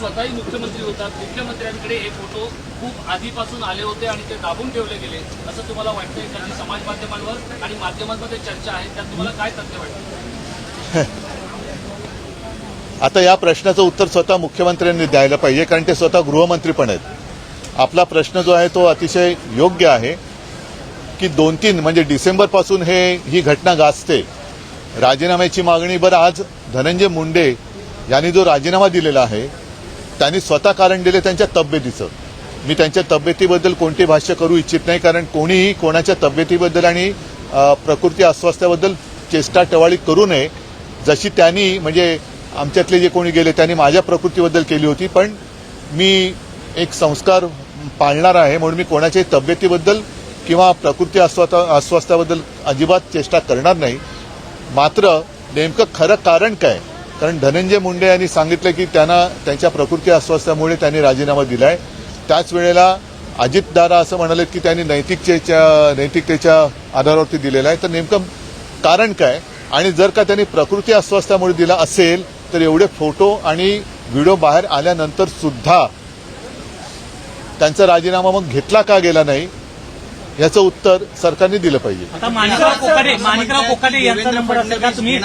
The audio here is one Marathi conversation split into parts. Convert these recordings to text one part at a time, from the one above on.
स्वतःही मुख्यमंत्री होतात. मुख्यमंत्र्यांकडे हे फोटो खूप आधीपासून आले होते आणि ते दाबून ठेवले गेले. असं तुम्हाला वाटतंय? कारण समाज माध्यमांवर आणि माध्यमांमध्ये चर्चा आहे. त्यात तुम्हाला काय तथ्य वाटतं? आता या प्रश्नाचं उत्तर स्वतः मुख्यमंत्र्यांनी द्यायला पाहिजे कारण ते स्वतः गृहमंत्री पण आहेत. आपला प्रश्न जो आहे तो अतिशय योग्य आहे की दोन तीन म्हणजे डिसेंबरपासून हे ही घटना गाजते. राजीनाम्याची मागणी बरं आज धनंजय मुंडे यांनी जो राजीनामा दिलेला आहे त्यांनी स्वतः कारण दिले त्यांच्या तब्येतीचं. मी त्यांच्या तब्येतीबद्दल कोणते भाष्य करू इच्छित नाही कारण कोणीही कोणाच्या तब्येतीबद्दल आणि प्रकृती अस्वास्थ्याबद्दल चेष्टा टवाळी करू नये. जशी त्यांनी म्हणजे आमच्यातले जे कोणी गेले त्यांनी माझ्या प्रकृतीबद्दल केली होती पण मी एक संस्कार पाळणार आहे म्हणून मी कोणाच्याही तब्येतीबद्दल किंवा प्रकृती अस्वाता अस्वास्थ्याबद्दल अजिबात चेष्टा करणार नाही. मात्र नेमकं खरं कारण काय? कारण धनंजय मुंडे यांनी सांगितलं की त्यांना त्यांच्या प्रकृती अस्वास्थ्यामुळे त्यांनी राजीनामा दिलाय. त्याच वेळेला अजितदादा असं म्हणाले की त्यांनी नैतिकतेच्या नैतिकतेच्या आधारावरती दिलेला आहे. तर नेमकं कारण काय? आणि जर का त्यांनी प्रकृती अस्वास्थ्यामुळे दिला असेल तर एवढे फोटो आणि व्हिडिओ बाहेर आल्यानंतर सुद्धा त्यांचा राजीनामा मग घेतला का गेला नाही? याचं उत्तर सरकारने दिलं पाहिजे. माणिकराव कोकाटे यांचा नंबर असेल का तुम्ही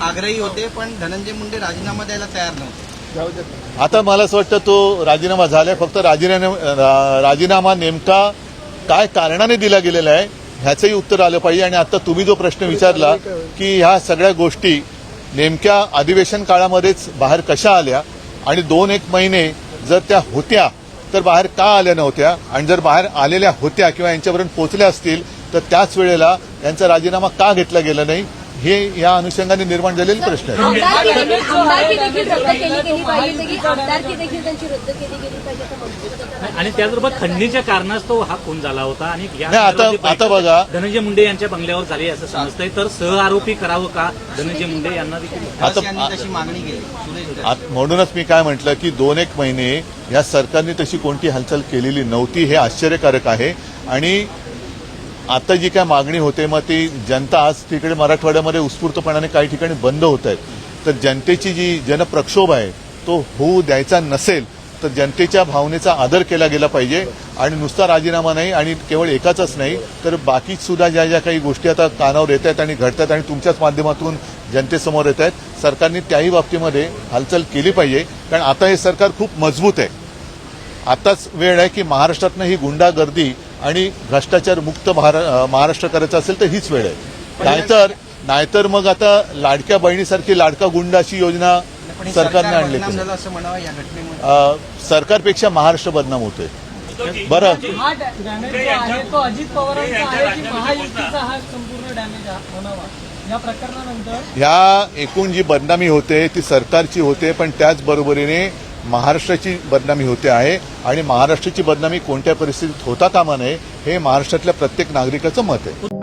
आग्रही होते पण धनंजय मुंडे राजीनामा द्यायला तयार नव्हते. आता मला असं वाटतं तो राजीनामा झालाय फक्त राजीनामा राजीनामा नेमका काय कारणाने दिला गेलेला आहे ह्याचंही उत्तर आलं पाहिजे. आणि आता तुम्ही जो प्रश्न विचारला की ह्या सगळ्या गोष्टी नेमक्या अधिवेशन काळामध्येच बाहेर कशा आल्या? आणि दोन एक महिने जर त्या होत्या तर बाहेर का आल्या नव्हत्या? आणि जर बाहेर आलेल्या होत्या किंवा यांच्यापर्यंत पोहोचल्या असतील तर त्याच वेळेला यांचा राजीनामा का घेतला गेला नाही? हे या अनुषंगाने निर्माण झालेले प्रश्न होतं. आणि त्याचबरोबर खंडणीच्या कारणास्तव हा खून झाला होता आणि आता- आता बघा. धनंजय मुंडे यांच्या बंगल्यावर झाली असं समजतंय. तर सहआरोपी करावं का धनंजय मुंडे यांना देखील? आता- मागणी केली. म्हणूनच मी काय म्हटलं की दोन एक महिने या सरकारने तशी कोणती हालचाल केलेली नव्हती हे आश्चर्यकारक आहे. आणि आता जी काय मागणी होते मग ती जनता आज तिकडे मराठवाड्यामध्ये उत्स्फूर्तपणाने काही ठिकाणी बंद होत आहेत. तर जनतेची जी जनप्रक्षोभ आहे तो होऊ द्यायचा नसेल तर जनतेच्या भावनेचा आदर केला गेला पाहिजे. आणि नुसता राजीनामा नाही आणि केवळ एकाचाच नाही तर बाकी सुद्धा ज्या ज्या काही गोष्टी आता कानावर येत आहेत आणि घडतात आणि तुमच्याच माध्यमातून जनतेसमोर येत आहेत. सरकारने त्याही बाबतीमध्ये हालचाल केली पाहिजे. कारण आता हे सरकार खूप मजबूत आहे. आताच वेळ आहे की महाराष्ट्रातनं ही गुंडागर्दी आणि भ्रष्टाचार मुक्त महारा- महाराष्ट्र करायचं असेल तर हीच वेळ आहे. नाहीतर नाहीतर मग आता लाडक्या बहिणीसारखी लाडका गुंड अशी योजना सरकारने सरकार आणली सरकारपेक्षा महाराष्ट्र बदनाम होतोय. बरं. अजित पवारांचा ह्या एकूण जी बदनामी होते ती सरकारची होते पण त्याचबरोबरीने महाराष्ट्राची बदनामी होते आहे. आणि महाराष्ट्राची बदनामी कोणत्या परिस्थितीत होता कामा नये हे महाराष्ट्रातल्या प्रत्येक नागरिकाचं मत आहे.